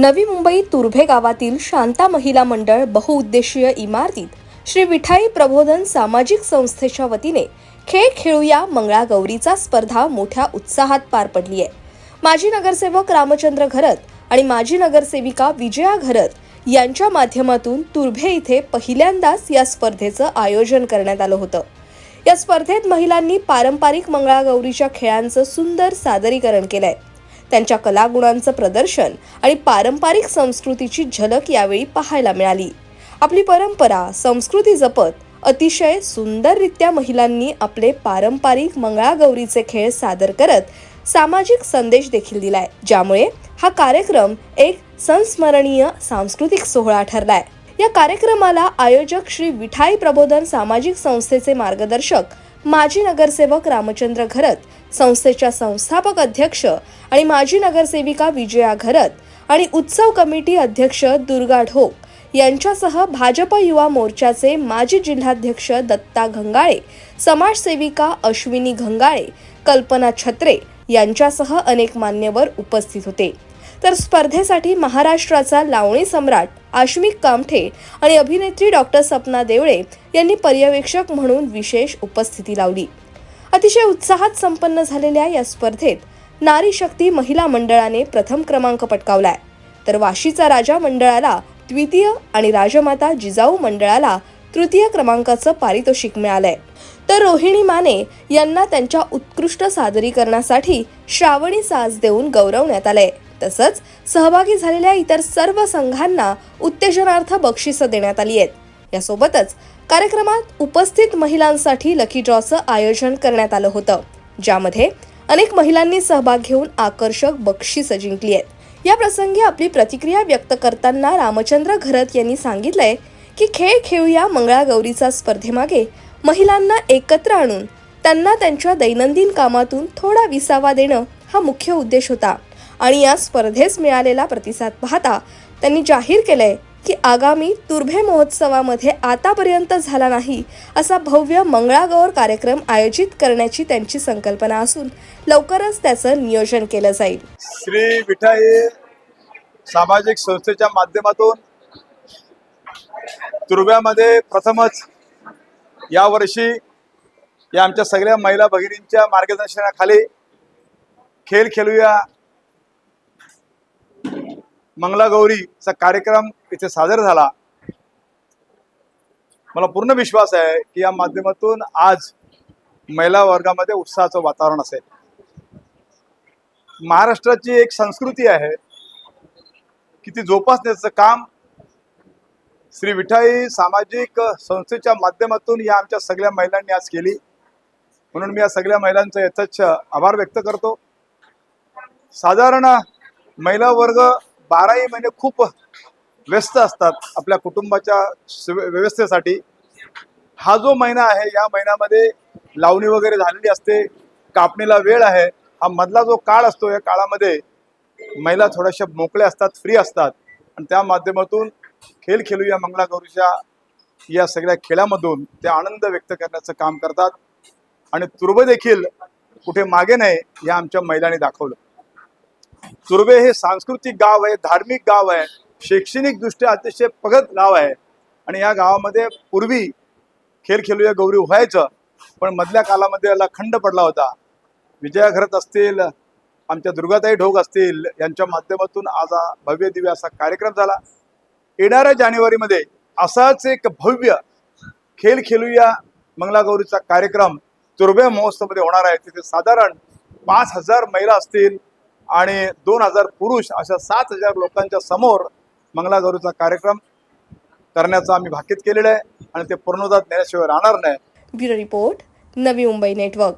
नवी मुंबई तुर्भे गावातील शांता महिला मंडळ बहुउद्देशीय इमारतीत श्री विठाई प्रबोधन सामाजिक संस्थेच्या वतीने खेळ खेळूया मंगळागौरीचा स्पर्धा मोठ्या उत्साहात पार पडली आहे माजी नगरसेवक रामचंद्र घरत आणि माजी नगरसेविका विजया घरत यांच्या माध्यमातून तुर्भे इथे पहिल्यांदाच या स्पर्धेचं आयोजन करण्यात आलं होतं. या स्पर्धेत महिलांनी पारंपरिक मंगळागौरीच्या खेळांचं सुंदर सादरीकरण केलंय. त्यांच्या कलागुणांचं प्रदर्शन आणि पारंपरिक संस्कृतीची झलक यावेळी पाहायला मिळाली. आपली परंपरा संस्कृती जपत अतिशय सुंदररित्या महिलांनी आपले पारंपरिक मंगळागौरीचे खेळ सादर करत सामाजिक संदेश देखील दिलाय ज्यामुळे हा कार्यक्रम एक संस्मरणीय सांस्कृतिक सोहळा ठरलाय. या कार्यक्रमाला आयोजक श्री विठाई प्रबोधन सामाजिक संस्थेचे मार्गदर्शक माजी नगरसेवक रामचंद्र घरत संस्थेच्या संस्थापक अध्यक्ष आणि माजी नगरसेविका विजया घरत आणि उत्सव कमिटी अध्यक्ष दुर्गा ढोक यांच्यासह भाजप युवा मोर्चाचे माजी जिल्हाध्यक्ष दत्ता घंगाळे समाजसेविका अश्विनी घंगाळे कल्पना छत्रे यांच्यासह अनेक मान्यवर उपस्थित होते. तर स्पर्धेसाठी महाराष्ट्राचा लावणी सम्राट आश्मिक कामठे आणि अभिनेत्री डॉक्टर सपना देवळे यांनी पर्यवेक्षक म्हणून विशेष उपस्थिती लावली. अतिशय उत्साहात संपन्न झालेल्या या स्पर्धेत नारी शक्ती महिला मंडळाने प्रथम क्रमांक पटकावलाय. तर वाशीचा राजा मंडळाला द्वितीय आणि राजमाता जिजाऊ मंडळाला तृतीय क्रमांकाचं पारितोषिक मिळालंय. तर रोहिणी माने यांना त्यांच्या उत्कृष्ट सादरीकरणासाठी श्रावणी साज देऊन गौरवण्यात आलंय. तसंच सहभागी झालेल्या इतर सर्व संघांना उत्तेजनार्थ बक्षिसं देण्यात आली आहेत. यासोबतच कार्यक्रमात उपस्थित महिलांसाठी लकी ड्रॉचं आयोजन करण्यात आलं होतं. ज्यामध्ये अनेक महिलांनी सहभाग घेऊन आकर्षक बक्षिसं जिंकली आहेत. या प्रसंगी आपली प्रतिक्रिया व्यक्त करताना रामचंद्र घरत यांनी सांगितलंय की खेळ खेळूया मंगळागौरीचा स्पर्धेमागे महिलांना एकत्र आणून त्यांना त्यांच्या दैनंदिन कामातून थोडा विसावा देणं हा मुख्य उद्देश होता. आणि या स्पर्धेस मिळालेला प्रतिसाद पाहता त्यांनी जाहीर केलंय की आगामी तुर्भे महोत्सवामध्ये आतापर्यंत झाला नाही असा भव्य मंगळागौर कार्यक्रम आयोजित करण्याची त्यांची संकल्पना असून लवकरच त्याचं नियोजन केलं जाईल. श्री विठाई सामाजिक संस्थेच्या माध्यमातून तुर्भ्यामध्ये प्रथमच यावर्षी या आमच्या सगळ्या महिला भगिनींच्या मार्गदर्शनाखाली खेळ खेळूया मंगलागौरीचा कार्यक्रम इथे सादर झाला. मला पूर्ण विश्वास आहे की या माध्यमातून आज महिला वर्गामध्ये उत्साहाचं वातावरण असेल. महाराष्ट्राची एक संस्कृती आहे की ती जोपासण्याचं काम श्री विठाई सामाजिक संस्थेच्या माध्यमातून या आमच्या सगळ्या महिलांनी आज केली. म्हणून मी या सगळ्या महिलांचा यथच आभार व्यक्त करतो. साधारण महिला वर्ग बाराही महिने खूप व्यस्त असतात आपल्या कुटुंबाच्या व्यवस्थेसाठी. हा जो महिना आहे या महिन्यामध्ये लावणी वगैरे झालेली असते कापणीला वेळ आहे हा मधला जो काळ असतो या काळामध्ये महिला थोड्याशा मोकळ्या असतात फ्री असतात. आणि त्या माध्यमातून खेळ खेळूया मंगळागौरीच्या या सगळ्या खेळामधून ते आनंद व्यक्त करण्याचं काम करतात. आणि तुर्ब देखील कुठे मागे नाही या आमच्या महिलांनी दाखवलं. तुर्बे हे सांस्कृतिक गाव आहे धार्मिक गाव आहे शैक्षणिक दृष्ट्या अतिशय प्रगत गाव आहे. आणि या गावामध्ये पूर्वी खेळ खेळूया गौरी व्हायचं पण मधल्या कालामध्ये याला खंड पडला होता. विजया घरत असतील आमच्या दुर्गाताई ढोक असतील यांच्या माध्यमातून आज हा भव्य दिव्य असा कार्यक्रम झाला. येणाऱ्या जानेवारीमध्ये असाच एक भव्य खेळ खेळूया मंगलागौरीचा कार्यक्रम तुर्वे महोत्सवमध्ये होणार आहे. तिथे साधारण पाच हजार महिला असतील आणि दोन हजार पुरुष अशा सात हजार लोकांच्या समोर मंगलागौरीचा कार्यक्रम करण्याचं आम्ही भाकीत केलेलं आहे आणि ते पूर्णोदात नेल्याशिवाय राहणार नाही. Bureau report Navi Mumbai network.